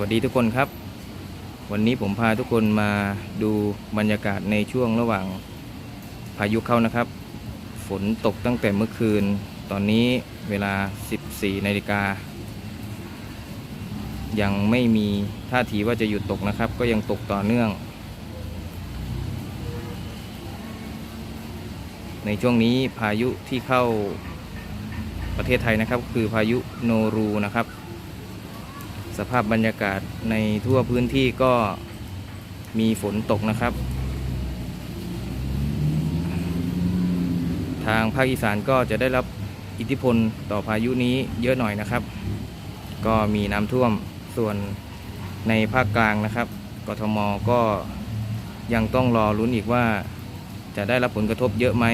วัสดีทุกคนครับ วันนี้ผมพาทุกคนมาดูบรรยากาศในช่วงระหว่างพายุเข้านะครับ ฝนตกตั้งแต่เมื่อคืน ตอนนี้เวลา 14นาฬิกา ยังไม่มีท่าทีว่าจะหยุดตกนะครับ ก็ยังตกต่อเนื่อง ในช่วงนี้พายุที่เข้าประเทศไทยนะครับ คือพายุโนรูนะครับ สภาพบรรยากาศในทั่วพื้นที่ก็มีฝนตกนะครับ ทางภาคอีสานก็จะได้รับอิทธิพลต่อพายุนี้เยอะหน่อยนะครับ ก็มีน้ำท่วมส่วนในภาคกลางนะครับ กทมก็ยังต้องรอลุ้นอีกว่าจะได้รับผลกระทบเยอะไหม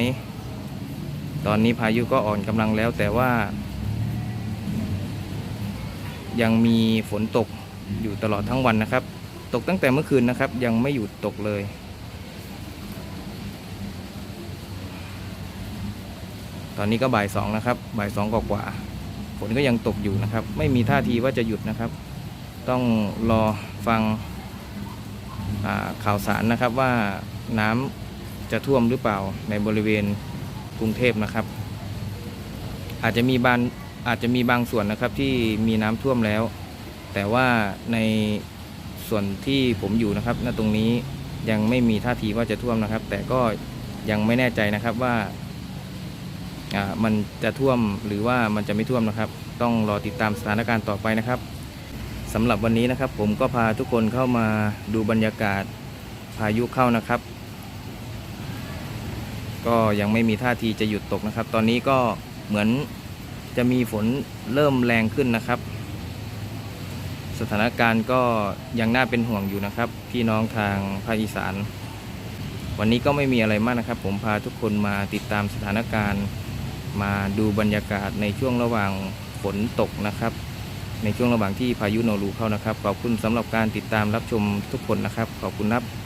ตอนนี้พายุก็อ่อนกำลังแล้วแต่ว่า ยังมีฝนตกอยู่ตลอดทั้งวันนะครับ ตกตั้งแต่เมื่อคืนนะครับ ยังไม่หยุดตกเลย ตอนนี้ก็บ่ายสองนะครับ บ่ายสองกว่าฝนก็ยังตกอยู่นะครับ ไม่มีท่าทีว่าจะหยุดนะครับ ต้องรอฟังข่าวสารนะครับว่าน้ำจะท่วมหรือเปล่าในบริเวณกรุงเทพนะครับ อาจจะมีบาง อาจจะมีบางส่วนนะครับที่มีน้ำท่วมแล้ว แต่ว่าในส่วนที่ผมอยู่นะครับณตรงนี้ยังไม่มีท่าทีว่าจะท่วมนะครับ แต่ก็ยังไม่แน่ใจนะครับว่าอ่ามันจะท่วมหรือว่ามันจะไม่ท่วมนะครับ ต้องรอติดตามสถานการณ์ต่อไปนะครับสำหรับวันนี้นะครับ ผมก็พาทุกคนเข้ามาดูบรรยากาศพายุเข้านะครับ ก็ยังไม่มีท่าทีจะหยุดตกนะครับ ตอนนี้ก็เหมือน จะมีฝนเริ่มแรงขึ้นนะครับ สถานการณ์ก็ยังน่าเป็นห่วงอยู่นะครับ พี่น้องทางภาคอีสาน วันนี้ก็ไม่มีอะไรมากนะครับ ผมพาทุกคนมาติดตามสถานการณ์ มาดูบรรยากาศในช่วงระหว่างฝนตกนะครับ ในช่วงระหว่างที่พายุโนรูเข้านะครับ ขอบคุณสำหรับการติดตามรับชมทุกคนนะครับ ขอบคุณครับ